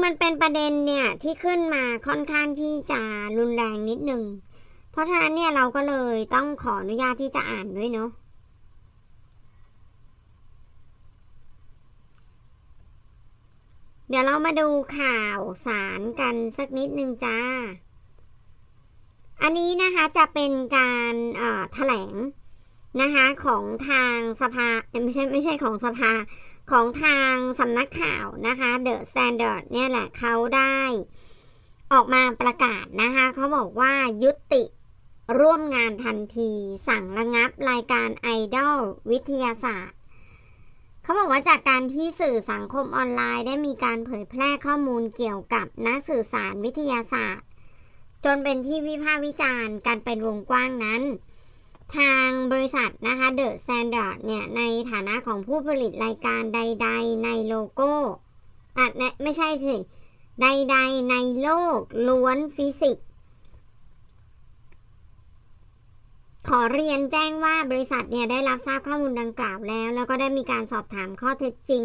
มันเป็นประเด็นเนี่ยที่ขึ้นมาค่อนข้างที่จะรุนแรงนิดนึง เพราะฉะนั้นเนี่ยเราก็เลยต้องขออนุญาตที่จะอ่านด้วยเนาะเดี๋ยวเรามาดูข่าวสารกันสักนิดนึงจ้า อันนี้นะคะจะเป็นการแถลงนะคะของทางสภาไม่ใช่ไม่ใช่ของสภา ของทางสำนักข่าวนะคะ The Standard เนี่ยแหละเขาได้ออกมาประกาศนะคะเขาบอกว่ายุติร่วมงานทันที สั่งระงับรายการไอดอลวิทยาศาสตร์เขาบอกว่าจากการที่สื่อสังคมออนไลน์ได้มีการเผยแพร่ข้อมูลเกี่ยวกับนักสื่อสารวิทยาศาสตร์ จนเป็นที่วิพากษ์วิจารณ์กันเป็นวงกว้างนั้น ทางบริษัทนะคะ The Standard เนี่ยในฐานะของผู้ผลิตรายการใด ๆ ในโลโก้อะไม่ใช่สิใด ๆ ในโลกล้วนฟิสิกส์ขอเรียนแจ้งว่าบริษัทเนี่ยได้รับทราบข้อมูลดังกล่าวแล้ว แล้วก็ได้มีการสอบถามข้อเท็จจริง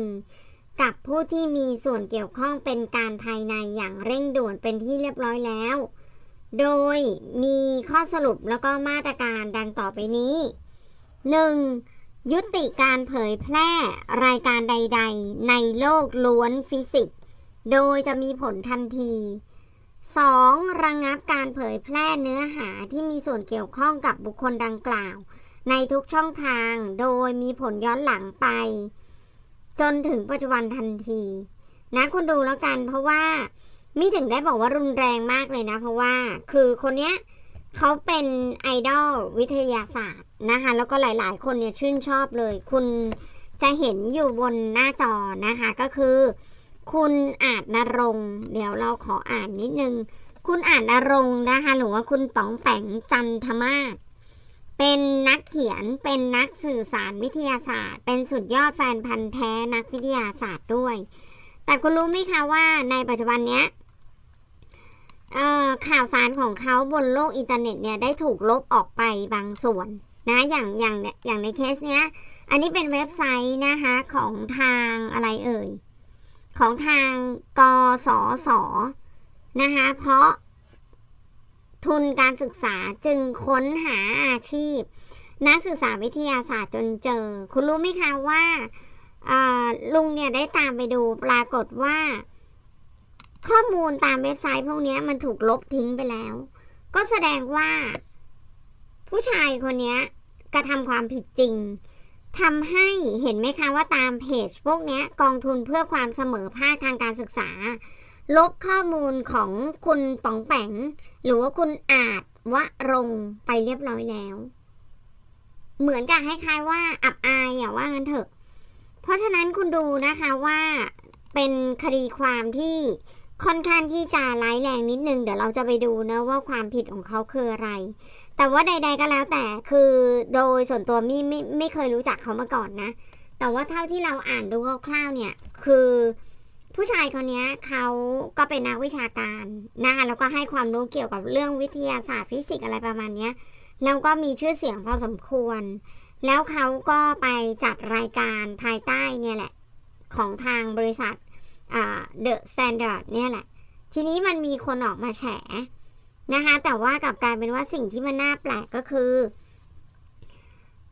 กับผู้ที่มีส่วนเกี่ยวข้องเป็นการภายในอย่างเร่งด่วนเป็นที่เรียบร้อยแล้ว โดยมีข้อสรุปแล้วก็มาตรการดังต่อไปนี้ 1. ยุติการเผยแพร่รายการใด ๆ ในโลกล้วนฟิสิกส์ โดยจะมีผลทันที 2. ระงงับการเผยแพร่เนื้อหาที่มีส่วนเกี่ยวข้องกับบุคคลดังกล่าว ในทุกช่องทาง โดยมีผลย้อนหลังไป จนถึงปัจจุบันทันที นะคุณดูแล้วกันเพราะว่า มิถึงได้บอกว่ารุนแรงมากเลยนะ เพราะว่าคือคนเนี้ยเขาเป็นไอดอลวิทยาศาสตร์นะคะแล้วก็หลายๆ คนเนี่ยชื่นชอบเลย คุณจะเห็นอยู่บนหน้าจอนะคะก็คือ คุณอาจนรงเดี๋ยวเราขออ่านนิดนึง คุณอาจนรงนะคะหรือว่าคุณป๋องแปงจันทมาศเป็นนักเขียนเป็นนักสื่อสารวิทยาศาสตร์ เป็นสุดยอดแฟนพันธ์แท้นักวิทยาศาสตร์ด้วย แต่คุณรู้ไหมคะว่าในปัจจุบันเนี้ย ข่าวสารของเขาบนโลกอินเทอร์เน็ตเนี่ยได้ถูกลบออกไปบางส่วนนะอย่างอย่างเนี่ยอย่างในเคสเนี้ย อันนี้เป็นเว็บไซต์นะคะของทางอะไรเอ่ย ของทางกสศนะคะเพราะทุนการศึกษาจึงค้นหาอาชีพ นักศึกษาวิทยาศาสตร์จนเจอ คุณรู้ไหมคะว่าอ่าลุงเนี่ยได้ตามไปดูปรากฏว่า ข้อมูลตามเว็บไซต์พวกนี้มันถูกลบทิ้งไปแล้ว ก็แสดงว่า ผู้ชายคนนี้กระทำความผิดจริงทำให้เห็นไหมคะว่าตามเพจพวกนี้กองทุนเพื่อความเสมอภาคทางการศึกษา ลบข้อมูลของคุณป๋องแปงหรือว่าคุณอาจวะรงไปเรียบร้อยแล้ว เหมือนกับคล้ายๆว่าอับอายอย่าว่างั้นเถอะ เพราะฉะนั้นคุณดูนะคะว่าเป็นคดีความที่ ค่อนข้างที่จะร้ายแรงนิดนึง เดี๋ยวเราจะไปดูนะว่าความผิดของเขาคืออะไร แต่ว่าใด ๆก็แล้วแต่คือโดยส่วนตัวมี่ไม่ไม่เคยรู้จักเขามาก่อนนะ แต่ว่าเท่าที่เราอ่านดูคร่าวๆเนี่ยคือผู้ชายคนนี้เขาก็เป็นนักวิชาการนะคะแล้วก็ให้ความรู้เกี่ยวกับเรื่องวิทยาศาสตร์ฟิสิกส์อะไรประมาณนี้แล้วก็มีชื่อเสียงพอสมควร แล้วเขาก็ไปจัดรายการภายใต้เนี่ยแหละของทางบริษัท อ่า The Standard เนี่ยแหละ ทีนี้มันมีคนออกมาแฉนะคะ แต่ว่ากลับกลายเป็นว่าสิ่งที่มันน่าแปลกก็คือ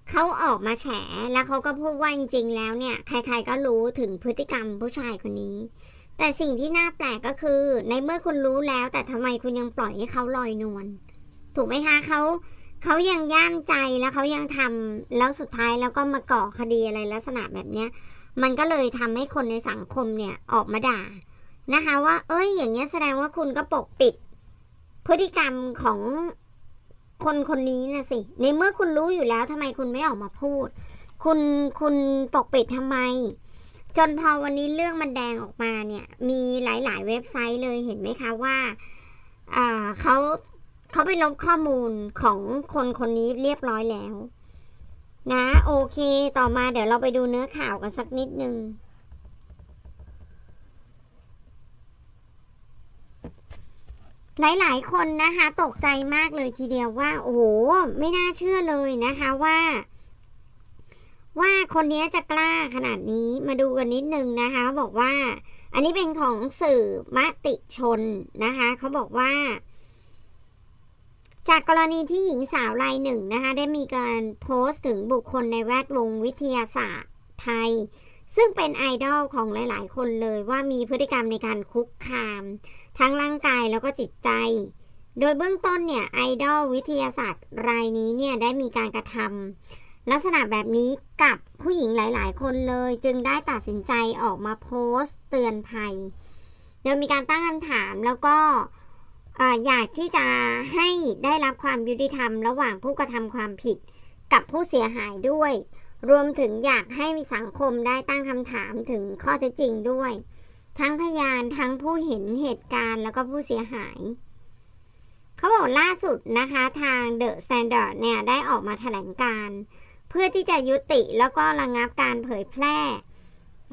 เขาออกมาแฉแล้วเขาก็พูดว่าจริงๆแล้วเนี่ย ใครๆก็รู้ถึงพฤติกรรมผู้ชายคนนี้ แต่สิ่งที่น่าแปลกก็คือ ในเมื่อคุณรู้แล้ว แต่ทำไมคุณยังปล่อยให้เขาลอยนวลถูกไหมคะเขาเขายังย่ามใจแล้วเขายังทำแล้วสุดท้ายแล้วก็มาก่อคดีอะไรลักษณะแบบเนี้ย มันก็เลยทำให้คนในสังคมเนี่ยออกมาด่านะคะ ว่า เอ้ยอย่างเงี้ยแสดงว่าคุณก็ปกปิด พฤติกรรมของคนคนนี้นะสิในเมื่อคุณรู้อยู่แล้วทำไมคุณไม่ออกมาพูด คุณคุณปกปิดทำไม จนพอวันนี้เรื่องมันแดงออกมาเนี่ย มีหลาย ๆ เว็บไซต์เลยเห็นไหมคะว่าเขาเขาไปลบข้อมูลของคนคนนี้เรียบร้อยแล้ว นะโอเคต่อมาเดี๋ยวเราไปดูเนื้อข่าวกันสักนิดนึงหลาย ๆ คนนะคะ ตกใจมากเลยทีเดียวว่า โอ้โห ไม่น่าเชื่อเลยนะคะว่า ว่าคนนี้จะกล้าขนาดนี้มาดูกันนิดนึงนะคะ บอกว่า อันนี้เป็นของสื่อมติชนนะคะ เขาบอกว่า จากกรณีที่หญิงสาวรายหนึ่งนะคะได้มีการโพสต์ถึงบุคคลในแวดวงวิทยาศาสตร์ไทย ซึ่งเป็นไอดอลของหลาย ๆ คนเลยว่ามีพฤติกรรมในการคุกคาม ทั้งร่างกายแล้วก็จิตใจ โดยเบื้องต้นเนี่ยไอดอลวิทยาศาสตร์รายนี้เนี่ยได้มีการกระทำลักษณะแบบนี้กับผู้หญิงหลาย ๆ คนเลย จึงได้ตัดสินใจออกมาโพสต์เตือนภัย โดยมีการตั้งคำถามแล้วก็ อยากที่จะให้ได้รับความยุติธรรมระหว่างผู้กระทำความผิดกับผู้เสียหายด้วย รวมถึงอยากให้มีสังคมได้ตั้งคำถามถึงข้อเท็จจริงด้วย ทั้งพยานทั้งผู้เห็นเหตุการณ์แล้วก็ผู้เสียหายเขาบอกล่าสุดนะคะทาง The Standard เนี่ยได้ออกมาแถลงการเพื่อที่จะยุติแล้วก็ระงับการเผยแพร่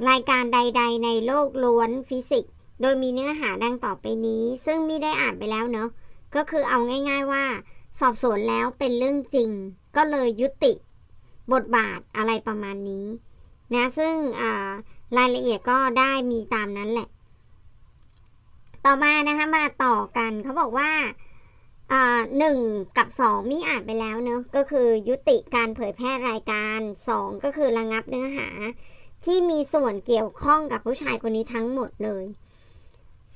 รายการใด ๆ ในโลกล้วนฟิสิกส์ โดยมีเนื้อหาดังต่อไปนี้ ซึ่งไม่ได้อ่านไปแล้วเนาะก็คือเอาง่าย ๆว่า สอบสวนแล้วเป็นเรื่องจริง ก็เลยยุติ บทบาทอะไรประมาณนี้นะซึ่งรายละเอียดก็ได้มีตามนั้นแหละ ต่อมานะคะมาต่อกันเขาบอกว่าอ่าหนึ่งกับสองมีอ่านไปแล้วเนอะก็คือยุติการเผยแพร่รายการสองก็คือระงับเนื้อหา ที่มีส่วนเกี่ยวข้องกับผู้ชายคนนี้ทั้งหมดเลย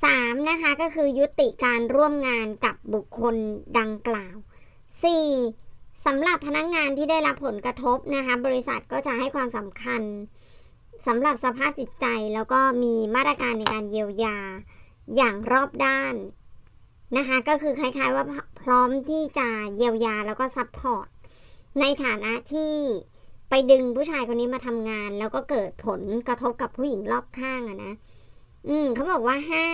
สามนะคะก็คือยุติการร่วมงานกับบุคคลดังกล่าวสี่สำหรับพนักงงานที่ได้รับผลกระทบนะคะบริษัทก็จะให้ความสำคัญสำหรับสภาพจิตใจแล้วก็มีมาตรการในการเยียวยาอย่างรอบด้านนะคะก็คือคล้ายๆว่าพร้อมที่จะเยียวยาแล้วก็ซัพพอร์ตในฐานะที่ไปดึงผู้ชายคนนี้มาทำงาน แล้วก็เกิดผลกระทบกับผู้หญิงรอบข้างอะนะ อืมเขาบอกว่าห้า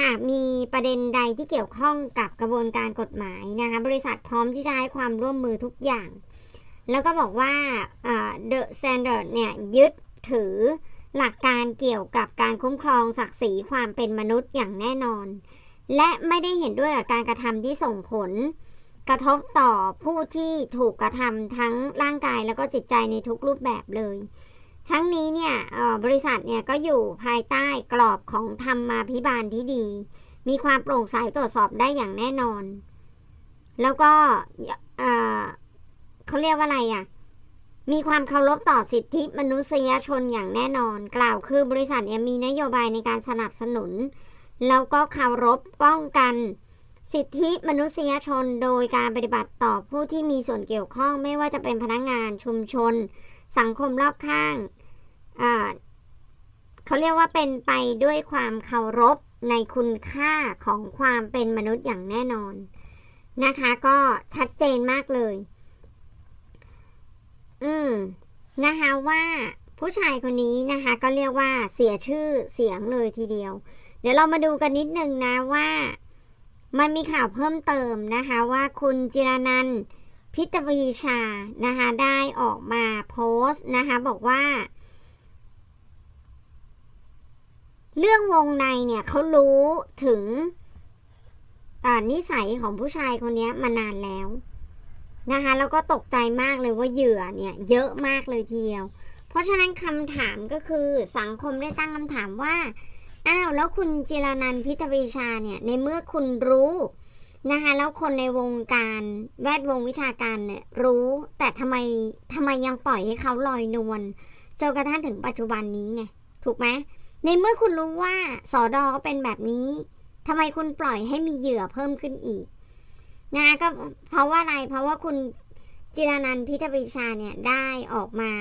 หากมีประเด็นใดที่เกี่ยวข้องกับกระบวนการกฎหมายนะคะบริษัทพร้อมที่จะให้ความร่วมมือทุกอย่าง แล้วก็บอกว่าเอ่อ The Standard เนี่ยยึดถือหลักการเกี่ยวกับการคุ้มครองศักดิ์ศรีความเป็นมนุษย์อย่างแน่นอน และไม่ได้เห็นด้วยกับการกระทำที่ส่งผล กระทบต่อผู้ที่ถูกกระทำทั้งร่างกายแล้วก็จิตใจในทุกรูปแบบเลย ทั้งนี้เนี่ยบริษัทเนี่ยก็อยู่ภายใต้กรอบของธรรมาภิบาลที่ดี มีความโปร่งใสตรวจสอบได้อย่างแน่นอน แล้วก็เขาเรียกว่าอะไรอะ มีความเคารพต่อสิทธิมนุษยชนอย่างแน่นอน กล่าวคือบริษัทเนี่ยมีนโยบายในการสนับสนุน แล้วก็เคารพป้องกันสิทธิมนุษยชนโดยการปฏิบัติต่อผู้ที่มีส่วนเกี่ยวข้องไม่ว่าจะเป็นพนักงานชุมชน สังคมรอบข้าง เขาเรียกว่าเป็นไปด้วยความเคารพในคุณค่าของความเป็นมนุษย์อย่างแน่นอน นะคะ ก็ชัดเจนมากเลย อืมนะคะว่าผู้ชายคนนี้นะคะ ก็เรียกว่าเสียชื่อเสียงเลยทีเดียว เดี๋ยวเรามาดูกันนิดนึงนะว่า มันมีข่าวเพิ่มเติมนะคะ ว่าคุณจิรนันพิตวีชานะคะ ได้ออกมาโพสต์นะคะ บอกว่า เรื่องวงในเนี่ยเขารู้ถึงนิสัยของผู้ชายคนนี้มานานแล้วนะคะแล้วก็ตกใจมากเลยว่าเหยื่อเนี่ยเยอะมากเลยทีเดียว เพราะฉะนั้นคำถามก็คือสังคมได้ตั้งคำถามว่าอ้าวแล้วคุณจิรนันพิทวีชาเนี่ยในเมื่อคุณรู้นะคะแล้วคนในวงการแวดวงวิชาการเนี่ยรู้แต่ทำไมทำไมยังปล่อยให้เขาลอยนวลจนกระทั่งถึงปัจจุบันนี้ไงถูกไหม ในเมื่อคุณรู้ว่าสอดอก็เป็นแบบนี้ทำไมคุณปล่อยให้มีเหยื่อเพิ่มขึ้นอีกนะก็เพราะว่าอะไรเพราะว่าคุณจิรนันพิทวีชาเนี่ยได้ออกมา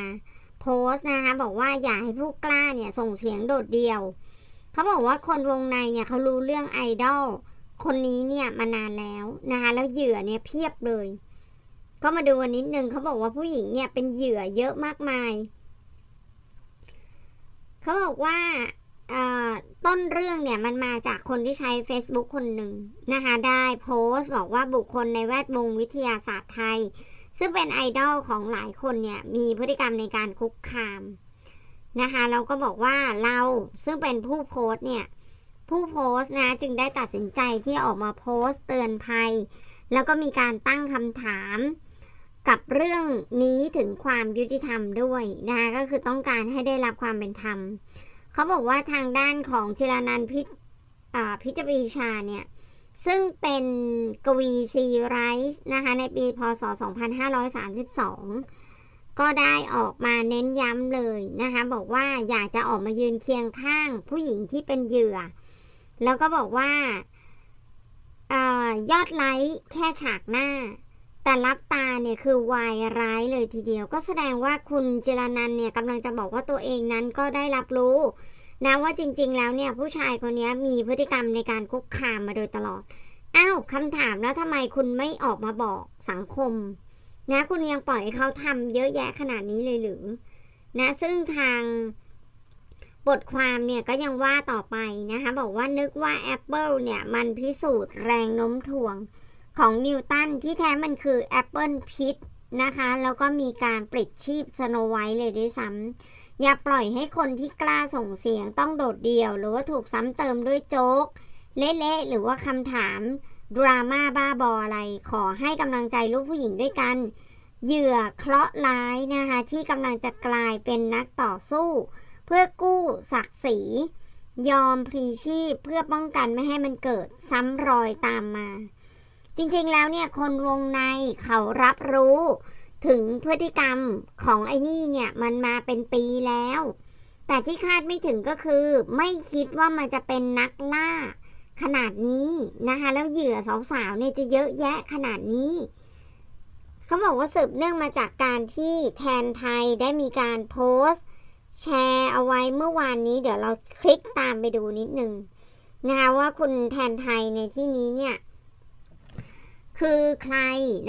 โพสต์นะคะบอกว่าอย่าให้ผู้กล้าเนี่ยส่งเสียงโดดเดี่ยว เขาบอกว่าคนวงในเนี่ยเขารู้เรื่องไอดอลคนนี้เนี่ยมานานแล้วนะคะแล้วเหยื่อเนี่ยเพียบเลย ก็มาดูกันนิดนึงเขาบอกว่าผู้หญิงเนี่ยเป็นเหยื่อเยอะมากมาย เขาบอกว่าต้นเรื่องเนี่ยมันมาจากคนที่ใช้ Facebook คนหนึ่งนะคะ ได้โพสต์บอกว่าบุคคลในแวดวงวิทยาศาสตร์ไทย ซึ่งเป็นไอดอลของหลายคนเนี่ย มีพฤติกรรมในการคุกคามนะคะเราก็บอกว่าเราซึ่งเป็นผู้โพสต์เนี่ย ผู้โพสต์นะ จึงได้ตัดสินใจที่ออกมาโพสต์เตือนภัย แล้วก็มีการตั้งคำถาม กับเรื่องนี้ถึงความยุติธรรมด้วยนะคะก็คือต้องการให้ได้รับความเป็นธรรมเขาบอกว่าทางด้านของจิรานันพิพิจปีชาเนี่ย ซึ่งเป็นกวีซีไรส์นะคะในปีพศ 2532 ก็ได้ออกมาเน้นย้ำเลยนะคะบอกว่าอยากจะออกมายืนเคียงข้างผู้หญิงที่เป็นเหยื่อ แล้วก็บอกว่าออยอดไลค์แค่ฉากหน้า แต่รับตาเนี่ยคือวายร้ายเลยทีเดียว ก็แสดงว่าคุณเจรนันเนี่ยกำลังจะบอกว่าตัวเองนั้นก็ได้รับรู้นะว่าจริง ๆ แล้วเนี่ยผู้ชายคนนี้มีพฤติกรรมในการคุกคามมาโดยตลอดอ้าวคำถามแล้วทำไมคุณไม่ออกมาบอกสังคม นะคุณยังปล่อยให้เขาทำเยอะแยะขนาดนี้เลยหรือนะซึ่งทางบทความเนี่ยก็ยังว่าต่อไปนะคะบอกว่านึกว่า Apple เนี่ยมันพิสูจน์แรงโน้มถ่วง ของนิวตันที่แท้มันคือแอปเปิลพิษนะคะ แล้วก็มีการปลิดชีพสโนไวท์เลยด้วยซ้ำอย่าปล่อยให้คนที่กล้าส่งเสียงต้องโดดเดี่ยว หรือว่าถูกซ้ำเติมด้วยโจ๊ก เละๆหรือว่าคำถามดราม่าบ้าบออะไร ขอให้กำลังใจลูกผู้หญิงด้วยกัน เหยื่อเคราะห์ร้ายนะคะ ที่กำลังจะกลายเป็นนักต่อสู้ เพื่อกู้ศักดิ์ศรียอมพลีชีพเพื่อป้องกันไม่ให้มันเกิดซ้ำรอยตามมา จริงๆแล้วเนี่ยคนวงในเขารับรู้ ถึงพฤติกรรมของไอ้นี่เนี่ยมันมาเป็นปีแล้ว แต่ที่คาดไม่ถึงก็คือ ไม่คิดว่ามันจะเป็นนักล่า ขนาดนี้นะคะ แล้วเหยื่อสาวๆเนี่ยจะเยอะแยะขนาดนี้เขาบอกว่าสืบเนื่องมาจากการที่แทนไทยได้มีการโพสต์ แชร์เอาไว้เมื่อวานนี้ เดี๋ยวเราคลิกตามไปดูนิดนึงนะคะว่าคุณแทนไทยในที่นี้เนี่ย คือใคร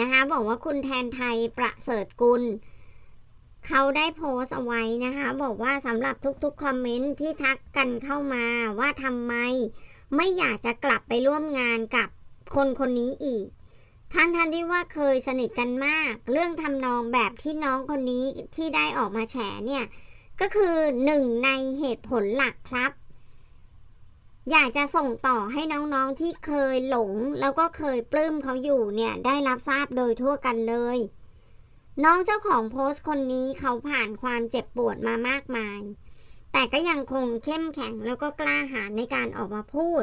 นะคะ บอกว่าคุณแทนไทยประเสริฐกุล เขาได้โพสต์เอาไว้นะคะ บอกว่าสำหรับทุกๆคอมเมนต์ที่ทักกันเข้ามาว่าทำไม ไม่อยากจะกลับไปร่วมงานกับคนคนนี้อีกทั้งทันที่ว่าเคยสนิทกันมาก เรื่องทำนองแบบที่น้องคนนี้ที่ได้ออกมาแฉเนี่ย ก็คือหนึ่งในเหตุผลหลักครับ อยากจะส่งต่อให้น้องๆที่เคยหลง แล้วก็เคยปลื้มเขาอยู่เนี่ยได้รับทราบโดยทั่วกันเลย น้องเจ้าของโพสต์คนนี้เขาผ่านความเจ็บปวดมามากมาย แต่ก็ยังคงเข้มแข็งแล้วก็กล้าหาญในการออกมาพูด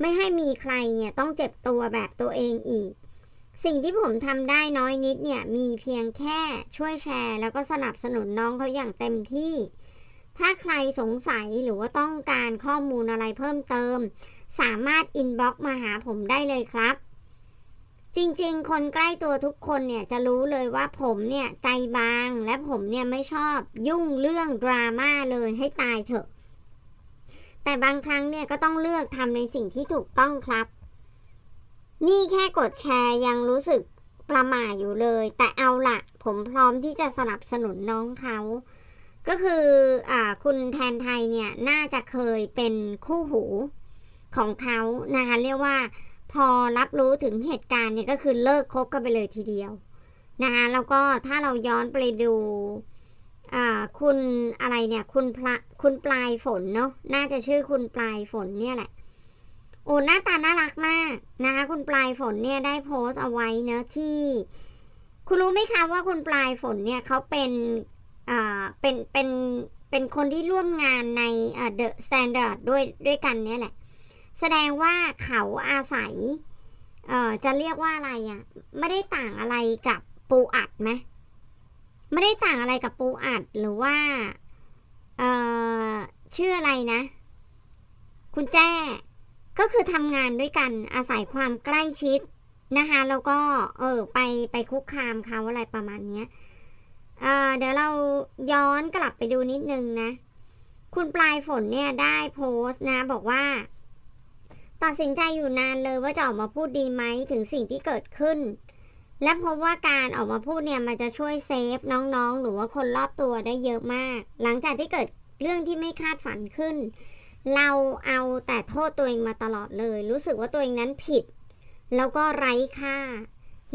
ไม่ให้มีใครเนี่ยต้องเจ็บตัวแบบตัวเองอีก สิ่งที่ผมทำได้น้อยนิดเนี่ยมีเพียงแค่ช่วยแชร์ แล้วก็สนับสนุนน้องเขาอย่างเต็มที่ ถ้าใครสงสัยหรือว่าต้องการข้อมูลอะไรเพิ่มเติม สามารถอินบ็อกมาหาผมได้เลยครับ จริงๆ คนใกล้ตัวทุกคนเนี่ยจะรู้เลยว่าผมเนี่ยใจบางและผมเนี่ยไม่ชอบยุ่งเรื่องดราม่าเลยให้ตายเถอะ แต่บางครั้งเนี่ยก็ต้องเลือกทำในสิ่งที่ถูกต้องครับ นี่แค่กดแชร์ยังรู้สึกประหม่าอยู่เลย แต่เอาละผมพร้อมที่จะสนับสนุนน้องเขา ก็คืออคุณแทนไทยเนี่ยน่าจะเคยเป็นคู่หูของเขานะคะเรียกว่าพอรับรู้ถึงเหตุการณ์เนี่ยก็คือเลิกคบกันไปเลยทีเดียวนะคะแล้วก็ถ้าเราย้อนไปดูคุณอะไรเนี่ยคุณพระคุณปลายฝนเนาะน่าจะชื่อคุณปลายฝนเนี่ยแหละโอ้หน้าตาน่ารักมากนะคะคุณปลายฝนเนี่ยได้โพสต์เอาไว้เนอะที่ คุณรู้ไหมคะว่าคุณปลายฝนเนี่ยเขาเป็น เป็นเป็นเป็นคนที่ร่วมงานในอ่า The Standard ด้วยด้วยกันเนี่ยแหละ แสดงว่าเขาอาศัยเอ่อจะเรียกว่าอะไรอะ่ะ ไม่ได้ต่างอะไรกับปูอัดไหมไม่ได้ต่างอะไรกับปูอัดหรือว่าเอ่อชื่ออะไรนะ คุณแจ้ก็คือทำงานด้วยกันอาศัยความใกล้ชิดนะคะแล้วก็เออไปไปคุกคามเขาอะไรประมาณเนี้ย เดี๋ยวเราย้อนกลับไปดูนิดนึงนะ คุณปลายฝนเนี่ยได้โพสต์นะบอกว่า ตัดสินใจอยู่นานเลยว่าจะออกมาพูดดีไหมถึงสิ่งที่เกิดขึ้น และพบว่าการออกมาพูดเนี่ยมันจะช่วยเซฟน้องๆ หรือว่าคนรอบตัวได้เยอะมาก หลังจากที่เกิดเรื่องที่ไม่คาดฝันขึ้น เราเอาแต่โทษตัวเองมาตลอดเลย รู้สึกว่าตัวเองนั้นผิด แล้วก็ไร้ค่า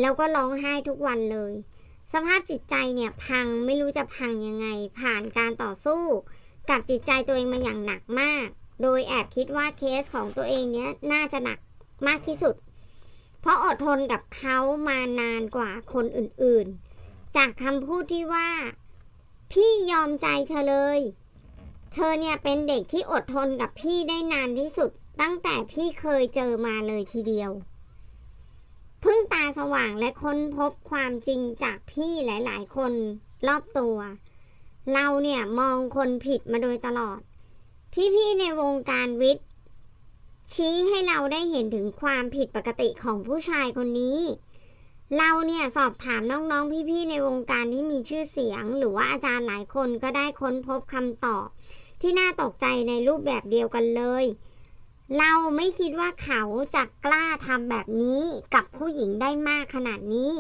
แล้วก็ร้องไห้ทุกวันเลย สภาพจิตใจเนี่ยพังไม่รู้จะพังยังไง ผ่านการต่อสู้ กับจิตใจตัวเองมาอย่างหนักมาก โดยแอบคิดว่าเคสของตัวเองเนี้ยน่าจะหนักมากที่สุด เพราะอดทนกับเขามานานกว่าคนอื่นๆ จากคำพูดที่ว่า พี่ยอมใจเธอเลย เธอเนี่ยเป็นเด็กที่อดทนกับพี่ได้นานที่สุด ตั้งแต่พี่เคยเจอมาเลยทีเดียว สว่างและค้นพบความจริงจากพี่หลาย ๆ คนรอบตัว เราเนี่ยมองคนผิดมาโดยตลอด พี่ ๆ ในวงการวิทย์ ชี้ให้เราได้เห็นถึงความผิดปกติของผู้ชายคนนี้ เราเนี่ยสอบถามน้อง ๆ พี่ ๆ ในวงการที่มีชื่อเสียง หรือว่าอาจารย์หลายคนก็ได้ค้นพบคำตอบ ที่น่าตกใจในรูปแบบเดียวกันเลย เราไม่คิดว่าเขาจะกล้าทำแบบนี้กับผู้หญิงได้มากขนาดนี้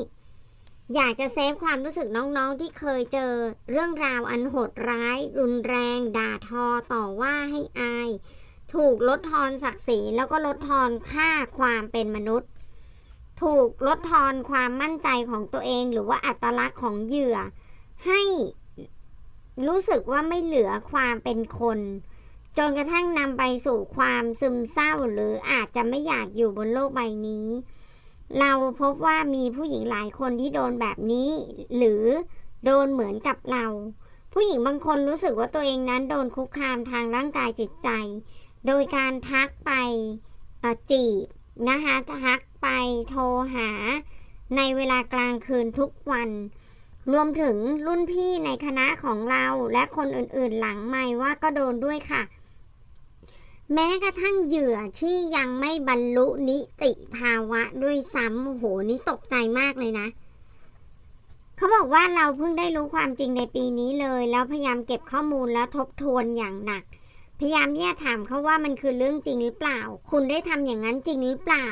อยากจะเซฟความรู้สึกน้องๆที่เคยเจอเรื่องราวอันโหดร้าย รุนแรง ด่าทอต่อว่าให้อาย ถูกลดทอนศักดิ์ศรีแล้วก็ลดทอนค่าความเป็นมนุษย์ ถูกลดทอนความมั่นใจของตัวเองหรือว่าอัตลักษณ์ของเหยื่อ ให้รู้สึกว่าไม่เหลือความเป็นคน จนกระทั่งนำไปสู่ความซึมเศร้าหรืออาจจะไม่อยากอยู่บนโลกใบนี้ เราพบว่ามีผู้หญิงหลายคนที่โดนแบบนี้ หรือโดนเหมือนกับเรา ผู้หญิงบางคนรู้สึกว่าตัวเองนั้นโดนคุกคามทางร่างกายจิตใจ โดยการทักไปจีบนะคะทักไปโทรหา ในเวลากลางคืนทุกวัน รวมถึงรุ่นพี่ในคณะของเราและคนอื่นๆหลังไม่ว่าก็โดนด้วยค่ะ แม้กระทั่งเหยื่อที่ยังไม่บรรลุนิติภาวะด้วยซ้ำโอ้โหนี่ตกใจมากเลยนะ เขาบอกว่าเราเพิ่งได้รู้ความจริงในปีนี้เลย แล้วพยายามเก็บข้อมูลแล้วทบทวนอย่างหนัก พยายามที่จะถามเขาว่ามันคือเรื่องจริงหรือเปล่า คุณได้ทำอย่างนั้นจริงหรือเปล่า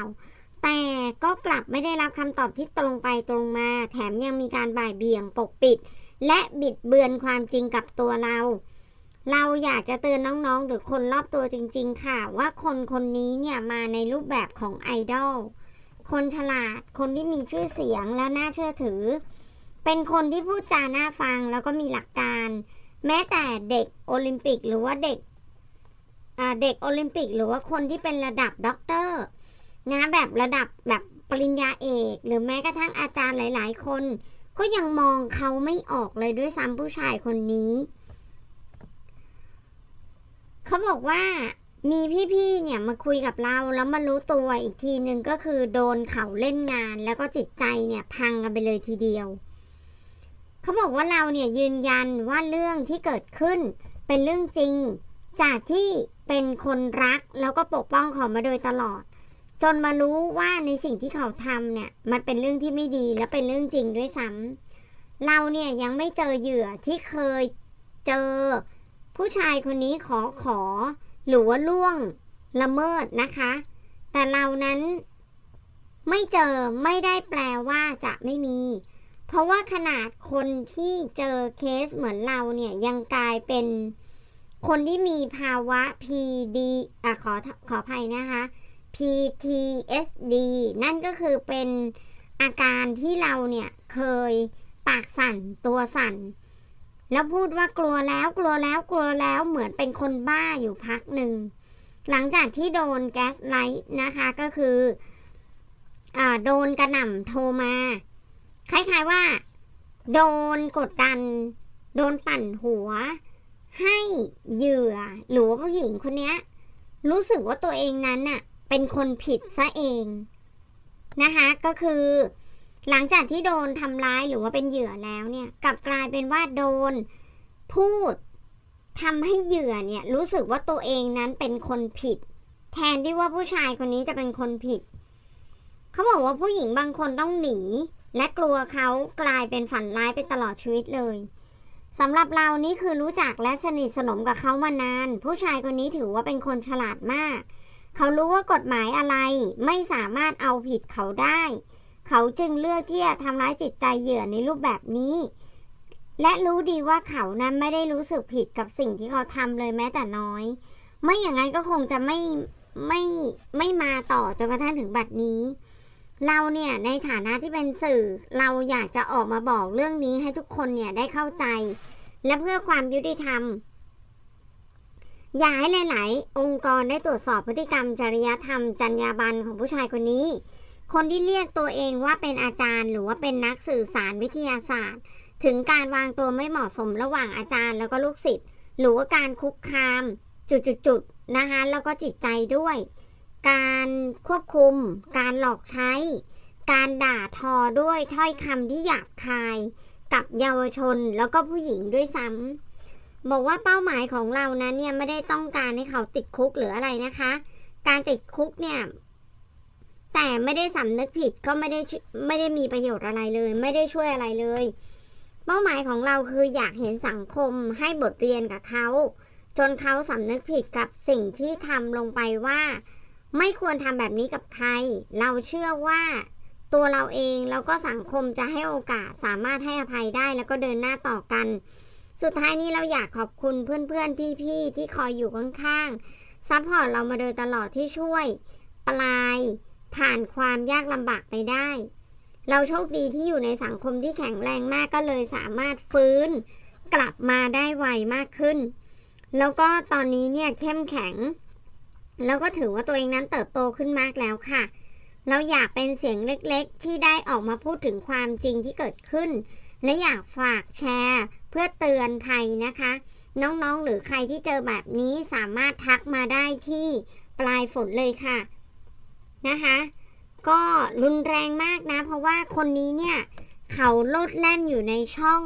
แต่ก็กลับไม่ได้รับคำตอบที่ตรงไปตรงมา แถมยังมีการบ่ายเบี่ยงปกปิด และบิดเบือนความจริงกับตัวเรา เราอยากจะเตือนน้องๆ หรือคนรอบตัวจริง ๆ ค่ะ ว่าคนคนนี้เนี่ยมาในรูปแบบของไอดอลคนฉลาด คนที่มีชื่อเสียงและน่าเชื่อถือ เป็นคนที่พูดจาน่าฟังแล้วก็มีหลักการ แม้แต่เด็กโอลิมปิกหรือว่าเด็กอ่าเด็กโอลิมปิก หรือว่าคนที่เป็นระดับด็อกเตอร์นะแบบระดับแบบปริญญาเอก หรือแม้กระทั่งอาจารย์หลาย ๆ คน ก็ยังมองเขาไม่ออกเลยด้วยซ้ำผู้ชายคนนี้ เขาบอกว่ามีพี่ๆ เนี่ยมาคุยกับเราแล้วมารู้ตัวอีกทีหนึ่งก็คือโดนเขาเล่นงาน แล้วก็จิตใจเนี่ยพังกันไปเลยทีเดียว เขาบอกว่าเราเนี่ยยืนยันว่าเรื่องที่เกิดขึ้นเป็นเรื่องจริง จากที่เป็นคนรักแล้วก็ปกป้องเขามาโดยตลอด จนมารู้ว่าในสิ่งที่เขาทำเนี่ยมันเป็นเรื่องที่ไม่ดีและเป็นเรื่องจริงด้วยซ้ำเราเนี่ยยังไม่เจอเหยื่อที่เคยเจอ ผู้ชายคนนี้ขอขอ หรือว่าล่วงละเมิดนะคะ แต่เรานั้นไม่เจอไม่ได้แปลว่าจะไม่มี เพราะว่าขนาดคนที่เจอเคสเหมือนเราเนี่ยยังกลายเป็นคนที่มีภาวะ PD อะขอขออภัยนะคะ PTSD นั่นก็คือเป็นอาการที่เราเนี่ยเคยปากสั่นตัวสั่น แล้วพูดว่ากลัวแล้วกลัวแล้วกลัวแล้วเหมือนเป็นคนบ้าอยู่พักหนึ่ง หลังจากที่โดนแก๊สไลท์นะคะก็คืออโดนกระหน่ำโทรมา คล้ายๆว่า โดนกดดัน โดนปั่นหัว ให้เหยื่อหรือว่าผู้หญิงคนนี้รู้สึกว่าตัวเองนั้นน่ะเป็นคนผิดซะเองนะคะก็คือ หลังจากที่โดนทำร้ายหรือว่าเป็นเหยื่อแล้วเนี่ยกลับกลายเป็นว่าโดนพูดทำให้เหยื่อเนี่ยรู้สึกว่าตัวเองนั้นเป็นคนผิด แทนที่ว่าผู้ชายคนนี้จะเป็นคนผิด เขาบอกว่าผู้หญิงบางคนต้องหนี และกลัวเขากลายเป็นฝันร้ายไปตลอดชีวิตเลยสำหรับเรานี่คือรู้จักและสนิทสนมกับเขามานาน ผู้ชายคนนี้ถือว่าเป็นคนฉลาดมาก เขารู้ว่ากฎหมายอะไรไม่สามารถเอาผิดเขาได้ เขาจึงเลือกที่จะทำร้ายจิตใจเหยื่อในรูปแบบนี้ และรู้ดีว่าเขานั้นไม่ได้รู้สึกผิดกับสิ่งที่เขาทำเลยแม้แต่น้อย ไม่อย่างนั้นก็คงจะไม่ไม่ไม่มาต่อจนกระทั่งถึงบัดนี้ เราเนี่ยในฐานะที่เป็นสื่อ เราอยากจะออกมาบอกเรื่องนี้ให้ทุกคนเนี่ยได้เข้าใจ และเพื่อความยุติธรรมอยากให้หลาย ๆ องค์กรได้ตรวจสอบพฤติกรรมจริยธรรมจรรยาบรรณของผู้ชายคนนี้ คนที่เรียกตัวเองว่าเป็นอาจารย์ หรือว่าเป็นนักสื่อสารวิทยาศาสตร์ ถึงการวางตัวไม่เหมาะสมระหว่างอาจารย์แล้วก็ลูกศิษย์หรือว่าการคุกคามจุดๆๆนะคะแล้วก็จิตใจด้วย การควบคุม การหลอกใช้ การด่าทอด้วยถ้อยคำที่หยาบคาย กับเยาวชนแล้วก็ผู้หญิงด้วยซ้ำบอกว่าเป้าหมายของเรานะเนี่ยไม่ได้ต้องการให้เขาติดคุกหรืออะไรนะคะ การติดคุกเนี่ย แต่ไม่ได้สำนึกผิดก็ไม่ได้ไม่ได้มีประโยชน์อะไรเลย ไม่ได้ช่วยอะไรเลย เป้าหมายของเราคืออยากเห็นสังคมให้บทเรียนกับเขา จนเขาสำนึกผิดกับสิ่งที่ทำลงไปว่า ไม่ควรทำแบบนี้กับใคร เราเชื่อว่าตัวเราเองแล้วก็สังคมจะให้โอกาสสามารถให้อภัยได้แล้วก็เดินหน้าต่อกัน สุดท้ายนี้เราอยากขอบคุณเพื่อนๆ พี่ๆ ที่คอยอยู่ข้างๆซัพพอร์ตเรามาโดยตลอดที่ช่วย ปลาย ผ่านความยากลำบากไปได้ เราโชคดีที่อยู่ในสังคมที่แข็งแรงมากก็เลยสามารถฟื้น กลับมาได้ไวมากขึ้น แล้วก็ตอนนี้เนี่ยเข้มแข็ง แล้วก็ถือว่าตัวเองนั้นเติบโตขึ้นมากแล้วค่ะ เราอยากเป็นเสียงเล็กๆ ที่ได้ออกมาพูดถึงความจริงที่เกิดขึ้น และอยากฝากแชร์ เพื่อเตือนภัยนะคะ น้องๆหรือใครที่เจอแบบนี้สามารถทักมาได้ที่ปลายฝนเลยค่ะ นะคะ ก็รุนแรงมากนะ เพราะว่าคนนี้เนี่ย เขาโลดแล่นอยู่ในช่อง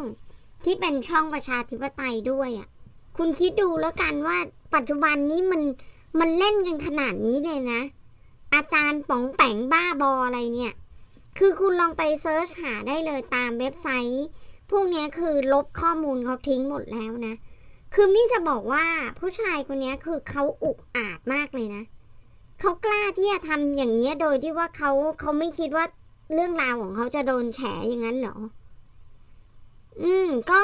ที่เป็นช่องประชาธิปไตยด้วยอะ่ะคุณคิดดูแล้วกันว่าปัจจุบันนี้มันมันเล่นกันขนาดนี้เลยนะ อาจารย์ป๋องแปงบ้าบออะไรเนี่ย คือคุณลองไปเซิร์ชหาได้เลยตามเว็บไซต์ พวกนี้คือลบข้อมูลเขาทิ้งหมดแล้วนะ คือมี่จะบอกว่าผู้ชายคนนี้คือเขาอุกอาจมากเลยนะ เขากล้าที่จะทำอย่างเนี้ยโดยที่ว่าเขาเขาไม่คิดว่าเรื่องราวของเขาจะโดนแฉอย่างนั้นเหรอ อืม ก็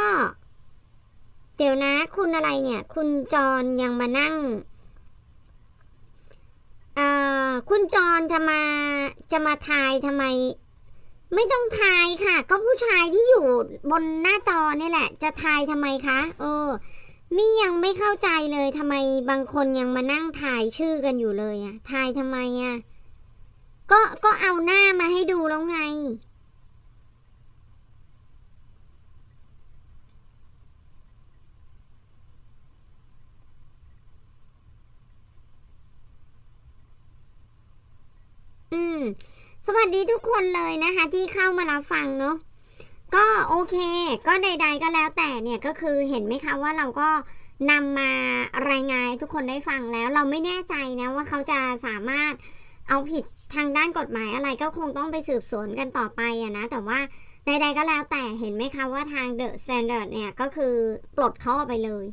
เดี๋ยวนะ คุณอะไรเนี่ย คุณจรยังมานั่งเอ่อคุณจรจะมาจะมาทายทำไม ไม่ต้องทายค่ะ ก็ผู้ชายที่อยู่บนหน้าจอนี่แหละ จะทายทำไมคะ เออ มี่ยังไม่เข้าใจเลยทำไมบางคนยังมานั่งถ่ายชื่อกันอยู่เลยอะถ่ายทำไมอะก็ก็เอาหน้ามาให้ดูแล้วไง อืม สวัสดีทุกคนเลยนะคะ ที่เข้ามารับฟังเนาะ ก็โอเค ก็ใด ๆ ก็แล้วแต่เนี่ยก็คือเห็นไหมคะว่าเราก็นำมารายงานทุกคนได้ฟังแล้ว เราไม่แน่ใจนะว่าเขาจะสามารถเอาผิดทางด้านกฎหมายอะไรก็คงต้องไปสืบสวนกันต่อไปอะนะ แต่ว่าใดๆก็แล้วแต่เห็นไหมคะว่าทาง The Standard เนี่ยก็คือปลดเขาออกไปเลย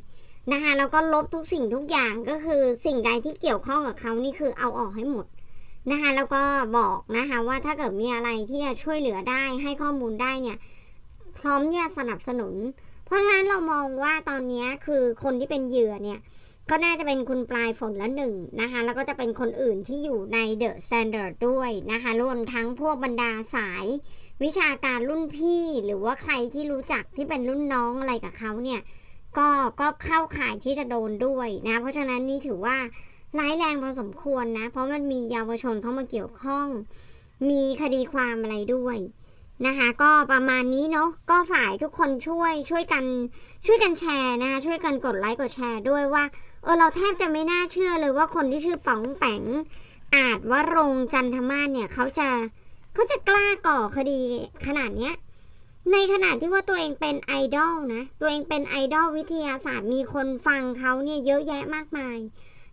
นะคะแล้วก็ลบทุกสิ่งทุกอย่างก็คือสิ่งใดที่เกี่ยวข้องกับเขานี่คือเอาออกให้หมดนะคะแล้วก็บอกนะคะว่าถ้าเกิดมีอะไรที่จะช่วยเหลือได้ให้ข้อมูลได้เนี่ย พร้อมที่จะสนับสนุน เพราะฉะนั้นเรามองว่าตอนนี้คือคนที่เป็นเหยื่อเนี่ยก็น่าจะเป็นคุณปลายฝนละหนึ่งนะคะ แล้วก็จะเป็นคนอื่นที่อยู่ใน The Standard ด้วยนะคะรวมทั้งพวกบรรดาสาย วิชาการรุ่นพี่หรือว่าใครที่รู้จักที่เป็นรุ่นน้องอะไรกับเขาเนี่ยก็ก็เข้าข่ายที่จะโดนด้วยนะ เพราะฉะนั้นนี่ถือว่าร้ายแรงพอสมควรนะ เพราะมันมีเยาวชนเข้ามาเกี่ยวข้อง มีคดีความอะไรด้วย นะคะก็ประมาณนี้เนาะก็ฝ่ายทุกคนช่วยช่วยกันช่วยกันแชร์นะคะช่วยกันกดไลค์กดแชร์ด้วยว่าเออเราแทบจะไม่น่าเชื่อเลยว่าคนที่ชื่อป๋องแปงอาจว่ารงจันทมาศเนี่ยเขาจะเขาจะกล้าก่อคดีขนาดเนี้ยในขณะที่ว่าตัวเองเป็นไอดอลนะตัวเองเป็นไอดอลวิทยาศาสตร์มีคนฟังเขาเนี่ยเยอะแยะมากมาย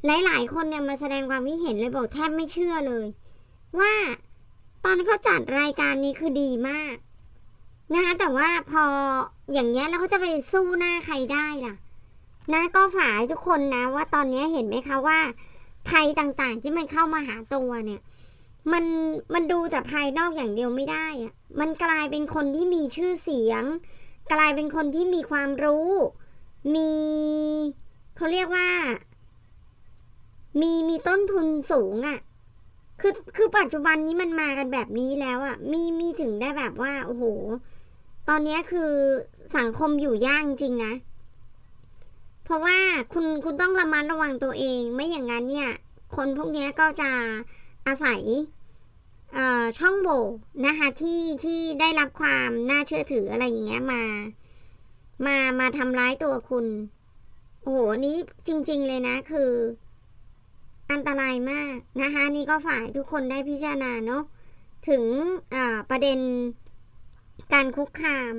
หลายๆ คนเนี่ยมาแสดงความคิดเห็นเลยบอกแทบไม่เชื่อเลย ว่า ตอนเขาจัดรายการนี้คือดีมากนะคะแต่ว่าพออย่างเงี้ยแล้วเขาจะไปสู้หน้าใครได้ล่ะนะก็ฝากทุกคนนะว่าตอนนี้เห็นไหมคะว่าภัยต่างๆที่มันเข้ามาหาตัวเนี่ย มันมันดูแต่ภายนอกอย่างเดียวไม่ได้อะมันกลายเป็นคนที่มีชื่อเสียง กลายเป็นคนที่มีความรู้ มีเขาเรียกว่า มีมีต้นทุนสูงอะ่ะ คือคือปัจจุบันนี้มันมากันแบบนี้แล้วอะ่ะ มีมีถึงได้แบบว่า โอ้โห ตอนนี้คือสังคมอยู่ยากจริงนะ เพราะว่าคุณคุณต้องระมัดระวังตัวเอง ไม่อย่างนั้นเนี่ย คนพวกนี้ก็จะอาศัยช่องโหว่นะคะที่ที่ได้รับความน่าเชื่อถืออะไรอย่างเงี้ยมา มามาทำร้ายตัวคุณ โอ้โหนี้จริง ๆ เลยนะคือ อันตรายมากนะคะนี่ก็ฝ่ายทุกคนได้พิจารณาเนาะถึงอ่าประเด็นการคุกคาม